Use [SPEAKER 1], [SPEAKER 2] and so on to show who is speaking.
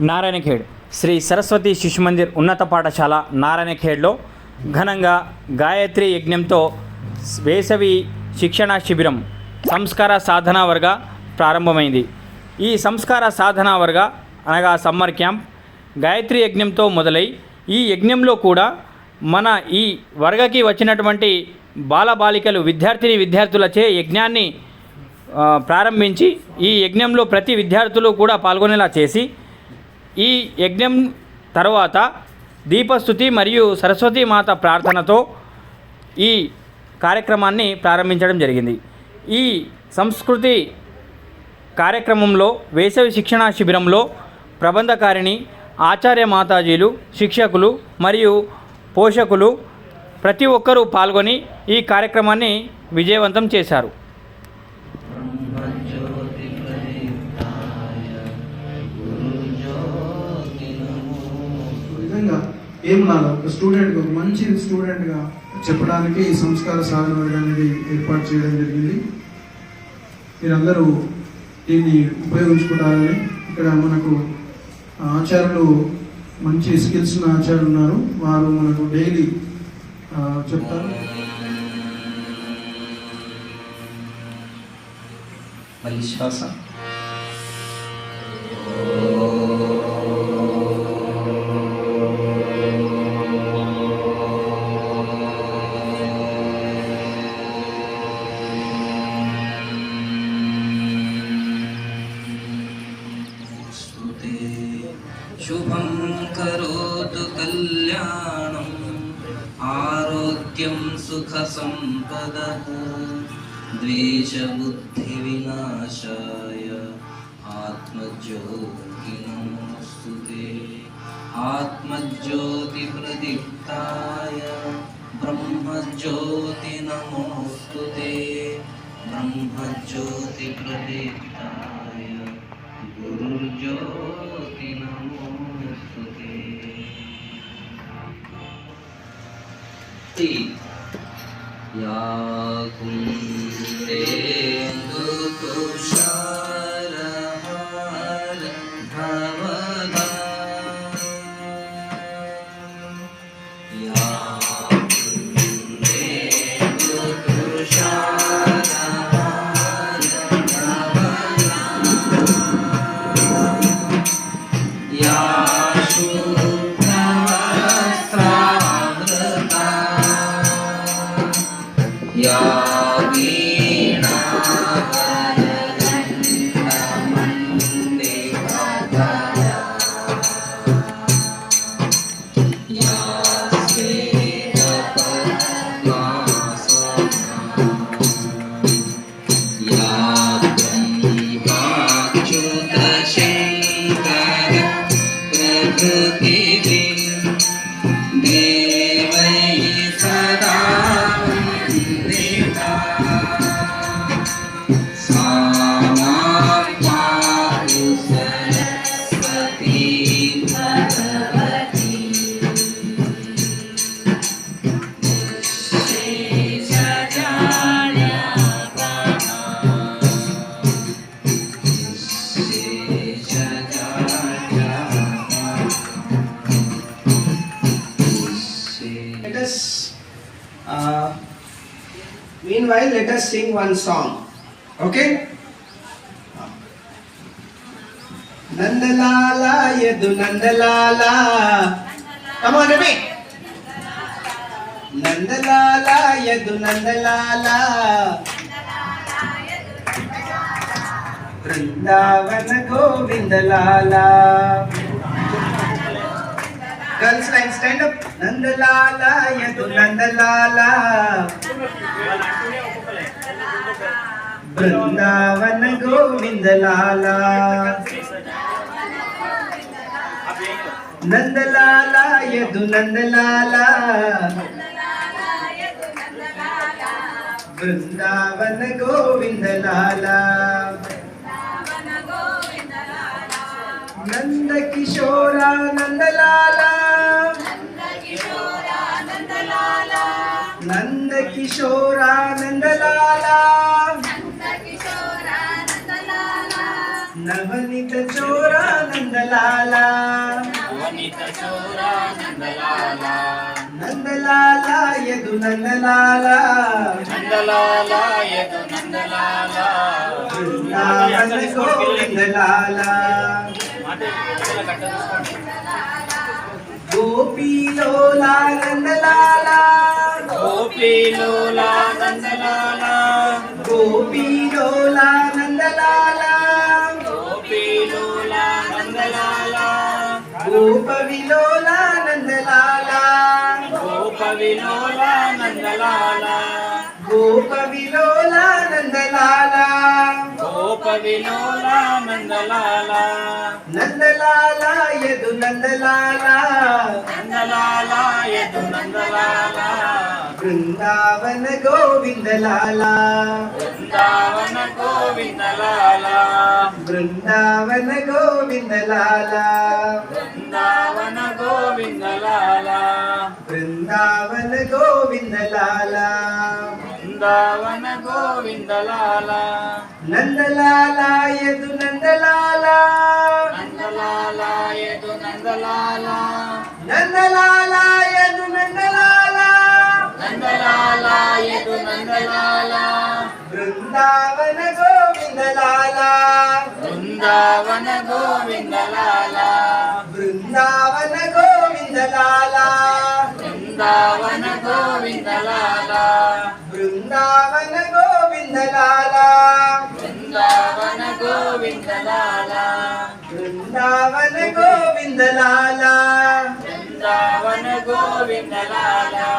[SPEAKER 1] నారాయణఖేడ్. శ్రీ సరస్వతి శిశు మందిర్ ఉన్నత పాఠశాల నారాయణఖేడ్లో ఘనంగా గాయత్రి యజ్ఞంతో వేసవి శిక్షణ శిబిరం సంస్కార సాధనా వర్గ ప్రారంభమైంది. ఈ సంస్కార సాధనా వర్గ అనగా సమ్మర్ క్యాంప్ గాయత్రి యజ్ఞంతో మొదలై ఈ యజ్ఞంలో కూడా మన ఈ వర్గకి వచ్చినటువంటి బాలబాలికలు విద్యార్థిని విద్యార్థులచే యజ్ఞాన్ని ప్రారంభించి ఈ యజ్ఞంలో ప్రతి విద్యార్థులు కూడా పాల్గొనేలా చేసి ఈ యజ్ఞం తర్వాత దీపస్థుతి మరియు సరస్వతి మాత ప్రార్థనతో ఈ కార్యక్రమాన్ని ప్రారంభించడం జరిగింది. ఈ సంస్కృతి కార్యక్రమంలో వేసవి శిక్షణా శిబిరంలో ప్రబంధకారిణి ఆచార్య మాతాజీలు శిక్షకులు మరియు పోషకులు ప్రతి ఒక్కరూ పాల్గొని ఈ కార్యక్రమాన్ని విజయవంతం చేశారు.
[SPEAKER 2] ఏం ఏమనాలి ఒక స్టూడెంట్ ఒక మంచి స్టూడెంట్గా చెప్పడానికి ఈ సంస్కార సాధన వర్గాన్ని అనేది ఏర్పాటు చేయడం జరిగింది. మీరందరూ దీన్ని ఉపయోగించుకుంటారని ఇక్కడ మనకు ఆచార్యులు మంచి స్కిల్స్ ఉన్న ఆచార్యులు ఉన్నారు. వారు మనకు డైలీ చెప్తారు.
[SPEAKER 3] మళ్ళీ శ్వాస. शुभं करोतु कल्याणम् आरोग्यं सुखसम्पदः द्वेषबुद्धिविनाशाय आत्मज्योति नमोऽस्तु ते। आत्मज्योतिप्रदीप्ताय ब्रह्मज्योति नमोऽस्तु ते। ब्रह्मज्योतिप्रदीप्ताय। T.
[SPEAKER 4] Ya kunde uh, meanwhile, let us sing one song. Okay? Nandalala, Yadu Nandalala. Come on, repeat. Nandalala, Yadu Nandalala. Brindavana గోవిందలాలా Girls line, stand up. Nandalala, Yadu Nandalala. Brindavana గోవిందలాల Nandalal Yadu Nandalal Brindavana గోవిందలాల నంద కిశోర నందలాల కిశోరానందలాలా నవనిత చోరానందలాలా. నందలాలా యదు నందలాలా.
[SPEAKER 5] నందలాలా యదు నందలాలా.
[SPEAKER 4] వృందావన గోవిందలాలా. గోపీలోలా నందలాల
[SPEAKER 5] నందలాల
[SPEAKER 4] గోపీలోలా నందలాల గోప విలోలా నందలాల
[SPEAKER 5] గోప విలోలా నందలాల.
[SPEAKER 4] గోప విలోలా నందలాల
[SPEAKER 5] గోప విలోలా నందలాల
[SPEAKER 4] నందలాల యదు నందలాల
[SPEAKER 5] నందలాల యదు నందలాల.
[SPEAKER 4] బృందావన గోవిందలాల.
[SPEAKER 5] బృందావన గోవిందలాల.
[SPEAKER 4] బృందావన గోవిందలాల.
[SPEAKER 5] బృందావన గోవిందలాల.
[SPEAKER 4] బృందావన గోవిందలాల.
[SPEAKER 5] బృందావన గోవిందలాల. నందలాల యదు నందలాల.
[SPEAKER 4] నందలాల యదు నందలాల.
[SPEAKER 5] నందలాల యదు నందలాల
[SPEAKER 4] బృందావన గోవిందలాల.
[SPEAKER 5] బృందావన గోవిందలాల.
[SPEAKER 4] బృందావన గోవిందలాల.
[SPEAKER 5] బృందావన గోవిందలాల.
[SPEAKER 4] బృందావన గోవిందలాల.
[SPEAKER 5] బృందావన గోవిందలాల.
[SPEAKER 4] బృందావన గోవిందలాల.
[SPEAKER 5] బృందావన గోవిందలాల.